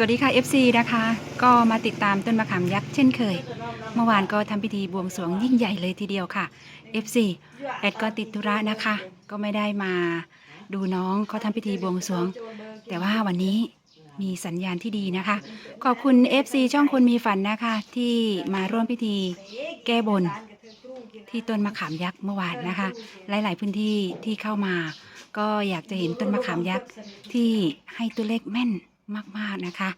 สวัสดีค่ะ FC นะคะ ก็มาติดตามต้นมะขามยักษ์เช่นเคย เมื่อวานก็ทำพิธีบวงสรวงยิ่งใหญ่เลยทีเดียวค่ะ FC แอดก็ติดธุระนะคะ ก็ไม่ได้มาดูน้องเขาทำพิธีบวงสรวง แต่ว่าวันนี้มีสัญญาณที่ดีนะคะ ขอบคุณ FC ช่องคนมีฝันนะคะ ที่มาร่วมพิธีแก้บนที่ต้นมะขามยักษ์เมื่อวานนะคะ หลาย ๆ พื้นที่ที่เข้ามา ก็อยากจะเห็นต้นมะขามยักษ์ที่ให้ตัวเลขแม่น มากๆนะคะ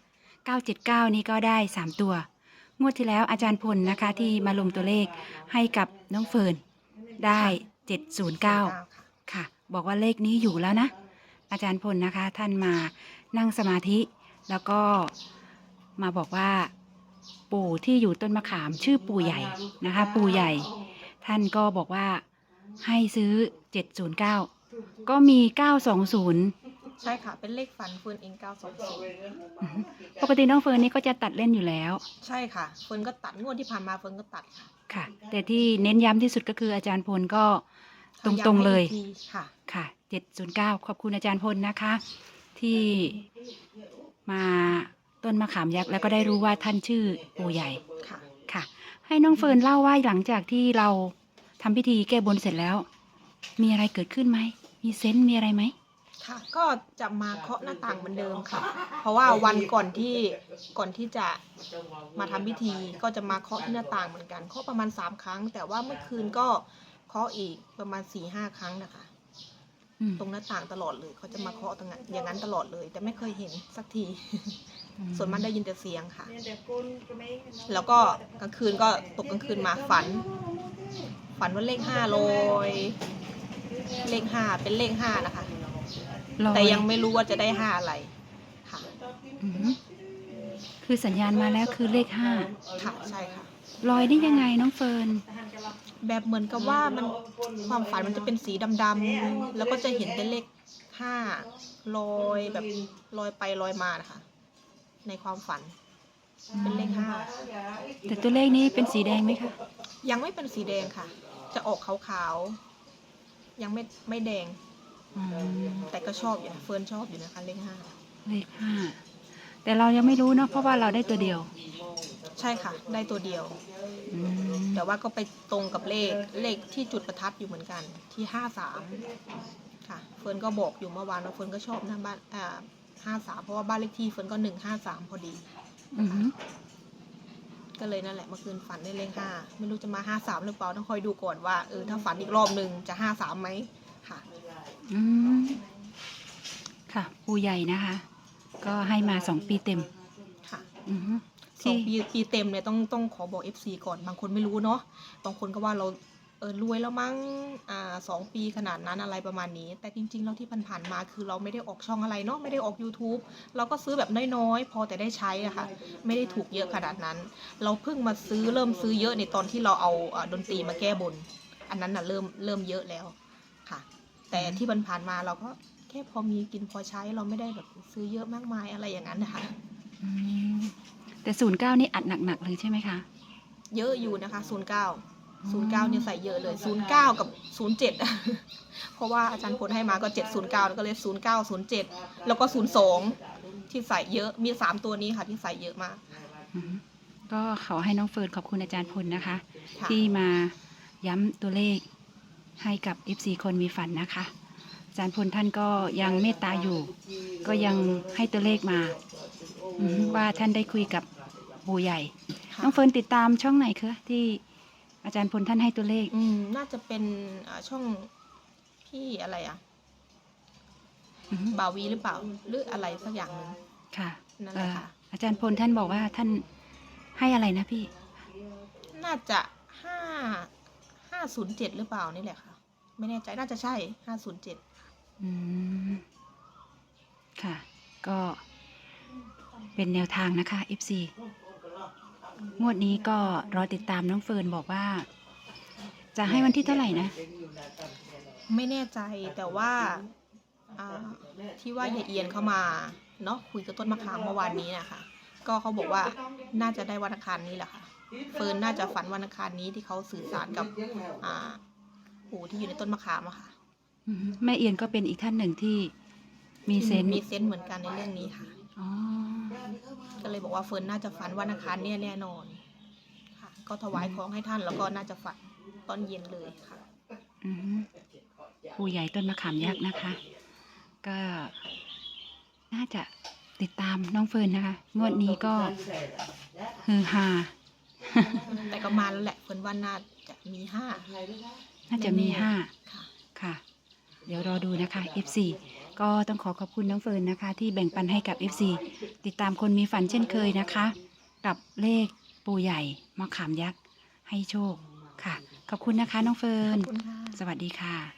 979 นี้ก็ได้ 3 ตัว งวดที่แล้วอาจารย์พลนะคะที่มาลงตัวเลขให้กับน้องเฟิร์นได้ 709 ค่ะ บอกว่าเลขนี้อยู่แล้วนะ อาจารย์พลนะคะท่านมานั่งสมาธิ แล้วก็มาบอกว่าปู่ที่อยู่ต้นมะขามชื่อปู่ใหญ่นะคะ ปู่ใหญ่ ท่านก็บอกว่าให้ซื้อ 709 ก็มี 920 ใช่ค่ะเป็นเลขฝันเฟิร์นเอง920อืมปกติน้องเฟิร์นนี่ก็จะตัดเล่นอยู่แล้ว ใช่ค่ะเฟิร์นก็ตัดงวดที่ผ่านมาเฟิร์นก็ตัดค่ะค่ะ แต่ที่เน้นย้ำที่สุดก็คืออาจารย์พลก็ตรงๆเลยให้อีกทีค่ะ ค่ะ709ขอบคุณอาจารย์พลนะคะ ที่มาต้นมะขามยักษ์แล้วก็ได้รู้ว่าท่านชื่อปู่ใหญ่ค่ะ ค่ะ ให้น้องเฟิร์นเล่าว่าหลังจากที่เราทำพิธีแก้บนเสร็จแล้ว มีอะไรเกิดขึ้นไหมมีเซนต์มีอะไรไหม ค่ะ ก็จะมาเคาะหน้าต่างเหมือนเดิมค่ะ เพราะว่าวันก่อนที่ก่อนที่จะมาทำพิธีก็จะมาเคาะที่หน้าต่างเหมือนกันเคาะประมาณสามครั้ง แต่ว่าเมื่อคืนก็เคาะอีกประมาณสี่ห้าครั้งนะคะอืมตรงหน้าต่างตลอดเลยเขาจะมาเคาะตรงนั้นอย่างนั้นตลอดเลย แต่ไม่เคยเห็นสักที ส่วนมากได้ยินแต่เสียงค่ะ แล้วก็กลางคืนก็ตกกลางคืนมาฝัน ฝันว่าเลขห้าลอยเลขห้าเป็นเลขห้านะคะ ลอแต่ยังไม่รู้ว่าจะได้ห้าอะไรค่ะอืมคือสัญญาณมาแล้วคือเลขห้าค่ะใช่ค่ะ ลอยได้ยังไงน้องเฟิร์น แบบเหมือนกับว่ามันความฝันมันจะเป็นสีดำๆแล้วก็จะเห็นเป็นเลขห้าลอยแบบลอยไปลอยมานะคะในความฝัน เป็นเลขห้าแต่ตัวเลขนี้เป็นสีแดงไหมคะ ยังไม่เป็นสีแดงค่ะ จะออกขาวๆยังไม่ไม่แดง อืมแต่ก็ชอบอยู่นะเฟิร์นชอบอยู่นะคะเลขห้าเลขห้าแต่เรายังไม่รู้เนาะเพราะว่าเราได้ตัวเดียวใช่ค่ะ ได้ตัวเดียว อืมแต่ว่าก็ไปตรงกับเลขเลขที่จุดประทัดอยู่เหมือนกัน ที่ห้าสามค่ะ เฟิร์นก็บอกอยู่เมื่อวานว่าเฟิร์นก็ชอบนะบ้านอ่าห้าสามเพราะว่าบ้านเลขที่เฟิร์นก็หนึ่งห้าสามพอดี อืมก็เลยนั่นแหละเมื่อคืนฝันได้เลขห้าไม่รู้จะมาห้าสามหรือเปล่าต้องคอยดูก่อนว่าเออถ้าฝันอีกรอบหนึ่งจะห้าสามไหม ค่ะอืมค่ะ ปูใหญ่นะคะ ก็ให้มาสองปีเต็มค่ะ อืมสองที่ปีปีเต็มเนี่ยต้องต้องขอบอก FC ก่อนบางคนไม่รู้เนาะบางคนก็ว่าเราเออรวยแล้วมั้งอ่าสองปีขนาดนั้นอะไรประมาณนี้ แต่จริงๆแล้วที่ผ่านๆมาคือเราไม่ได้ออกช่องอะไรเนาะไม่ได้ออก YouTube เราก็ซื้อแบบน้อยๆ พอแต่ได้ใช้อะค่ะไม่ได้ถูกเยอะขนาดนั้น เราเพิ่งมาซื้อเริ่มซื้อเยอะในตอนที่เราเอาอ่าดนตรีมาแก้บน อันนั้นน่ะเริ่มเริ่มเยอะแล้ว ค่ะ แต่ที่ผ่านๆมาเราก็แค่พอมีกินพอใช้เราไม่ได้แบบซื้อเยอะมากมายอะไรอย่างนั้นนะคะอืมแต่ศูนย์เก้านี่อัดหนักๆเลยใช่ไหมคะ เยอะอยู่นะคะ09 09เนี่ยใส่เยอะเลย09กับ07เพราะว่าอาจารย์พลให้มาก็709แล้วก็เลย09 07แล้วก็02ที่ใส่เยอะมี3ตัวนี้ค่ะที่ใส่เยอะมากอืมก็ขอให้น้องเฟิร์นขอบคุณอาจารย์พลนะคะค่ะที่มาย้ำตัวเลข ให้กับ FC คนมีฝันนะคะอาจารย์พลท่านก็ยังเมตตาอยู่ ก็ยังให้ตัวเลขมาอืมว่าท่านได้คุยกับปู่ใหญ่ค่ะน้องเฟิร์นติดตามช่องไหนคะที่อาจารย์พลท่านให้ตัวเลข อืมน่าจะเป็นอ่าช่องพี่อะไรอะอืมบาวีหรือเปล่า หรืออะไรสักอย่างหนึ่งค่ะนั่นแหละค่ะ เอ่ออาจารย์พลท่านบอกว่าท่านให้อะไรนะพี่ น่าจะ 5 507หรือเปล่านี่แหละค่ะ ไม่แน่ใจน่าจะใช่507อืมค่ะ ก็เป็นแนวทางนะคะ FC งวดนี้ก็รอติดตามน้องเฟิร์นบอกว่า จะให้วันที่เท่าไหร่นะ ไม่แน่ใจแต่ว่าอ่าที่ว่ายายเอียนเข้ามาเนาะคุยกับต้นมะขามเมื่อวานนี้นะคะก็เขาบอกว่าน่าจะได้วันอังคารนี้แหละค่ะ เฟิร์นน่าจะฝันวันอังคารนี้ที่เขาสื่อสารกับอ่าปู่ที่อยู่ในต้นมะขามอะค่ะ อืมแม่เอียนก็เป็นอีกท่านหนึ่งที่มีเซนส์มีเซนส์เหมือนกันในเรื่องนี้ค่ะ อ๋อ ก็เลยบอกว่าเฟิร์นน่าจะฝันวันอังคารเนี่ยแน่นอนค่ะ ก็ถวายของให้ท่านแล้วก็น่าจะฝันตอนเย็นเลยค่ะ อืมปู่ใหญ่ต้นมะขามยักษ์นะคะ ก็น่าจะติดตามน้องเฟิร์นนะคะ งวดนี้ก็ฮือฮา แต่ก็มาแล้วแหละเฟิร์นว่าน่าจะมีห้าน่าจะมีห้าค่ะค่ะเดี๋ยวรอดูนะคะ F4 ก็ต้องขอขอบคุณน้องเฟิร์นนะคะ ที่แบ่งปันให้กับ F4 ติดตามคนมีฝันเช่นเคยนะคะ กับเลขปูใหญ่มะขามยักษ์ให้โชคค่ะ ขอบคุณนะคะน้องเฟิขร์อนบคุณค่ะสวัสดีค่ะ